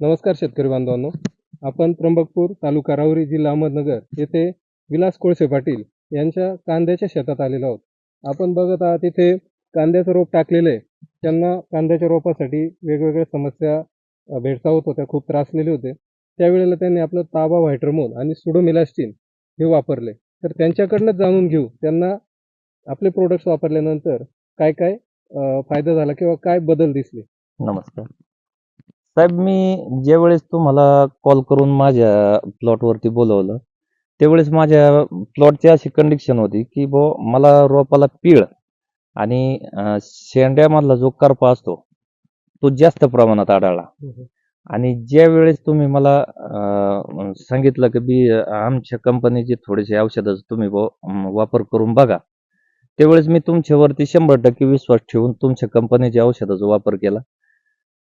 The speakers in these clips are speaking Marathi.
नमस्कार शेतकरी बांधवांनो. आपण त्र्यंबकपूर तालुका राहुरी जिल्हा अहमदनगर येथे विलास कोळसे पाटील यांच्या कांद्याच्या शेतात आलेलो आहोत. आपण बघत आहात इथे कांद्याचं रोप टाकलेलं आहे. त्यांना कांद्याच्या रोपासाठी वेगवेगळ्या समस्या भेडसावत होत्या खूप त्रासलेले होते. त्यावेळेला त्यांनी आपलं ताबा व्हायट्रमोन आणि सुडोमिलास्टिन हे वापरले. तर त्यांच्याकडनंच जाणून घेऊ त्यांना आपले प्रोडक्ट्स वापरल्यानंतर काय काय फायदा झाला किंवा काय बदल दिसले? नमस्कार. साहेब मी ज्यावेळेस तुम्हाला कॉल करून माझ्या प्लॉटवरती बोलवलं त्यावेळेस माझ्या प्लॉटची अशी कंडिशन होती की बो मला रोपाला पीळ आणि शेंड्यामधला जो करपा असतो तो जास्त प्रमाणात आढळला. आणि ज्या वेळेस तुम्ही मला सांगितलं की बी आमच्या कंपनीचे थोडेसे औषधं तुम्ही वापर करून बघा. त्यावेळेस मी तुमच्यावरती शंभर टक्के विश्वास ठेवून तुमच्या कंपनीच्या औषधाचा वापर केला.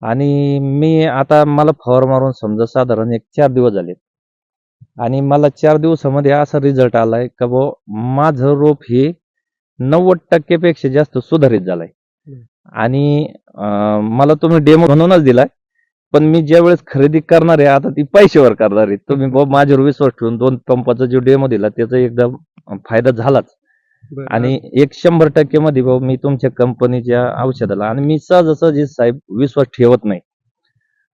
आणि मी आता मला फवार मारून समजा साधारण एक चार दिवस झाले आणि मला चार दिवसामध्ये असा रिझल्ट आलाय का बो माझं रोप हे नव्वद टक्केपेक्षा जास्त सुधारित झालंय. आणि मला तुम्ही डेमो म्हणूनच दिलाय पण मी ज्या वेळेस खरेदी करणार आहे आता ती पैशावर करणार आहे तुम्ही माझ्यावर विश्वास ठेवून दोन पंपाचा जो डेमो दिला त्याचा एकदम फायदा झालाच. आणि एक शंभर टक्के मध्ये भाऊ मी तुमच्या कंपनीच्या औषधाला आणि मी सहजासहजी साहेब विश्वास ठेवत नाही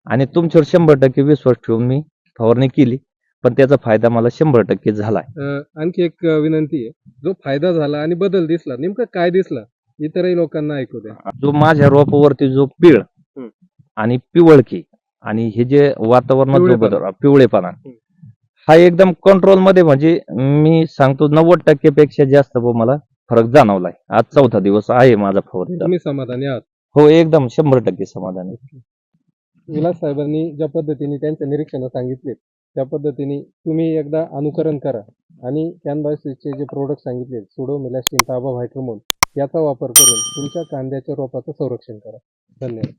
आणि तुमच्यावर शंभर टक्के विश्वास ठेवून मी फवारणी केली पण त्याचा फायदा मला शंभर टक्के झालाय अ, आणखी एक विनंती आहे जो फायदा झाला आणि बदल दिसला नेमकं काय दिसला इतरही लोकांना ऐकू द्या जो माझ्या रोपावरती जो पीळ. आणि पिवळकी आणि हे जे वातावरणात जो पिवळेपणा. बदल पिवळेपणा. हा एकदम कंट्रोलमध्ये म्हणजे मी सांगतो नव्वद टक्केपेक्षा जास्त भाऊ मला फरक जाणवलाय. आज चौथा दिवस आहे माझा फवारणीचा तुम्ही समाधानी आहात? हो एकदम शंभर टक्के समाधान. आहे विलास साहेबांनी ज्या पद्धतीने त्यांच्या निरीक्षणं सांगितले त्या पद्धतीने तुम्ही एकदा अनुकरण करा. आणि कॅनबायसचे जे प्रोडक्ट सांगितले सुडो मिलॅस्टिन ताबा व्हायट्रोमोन याचा वापर करून तुमच्या कांद्याच्या रोपाचं संरक्षण करा. धन्यवाद.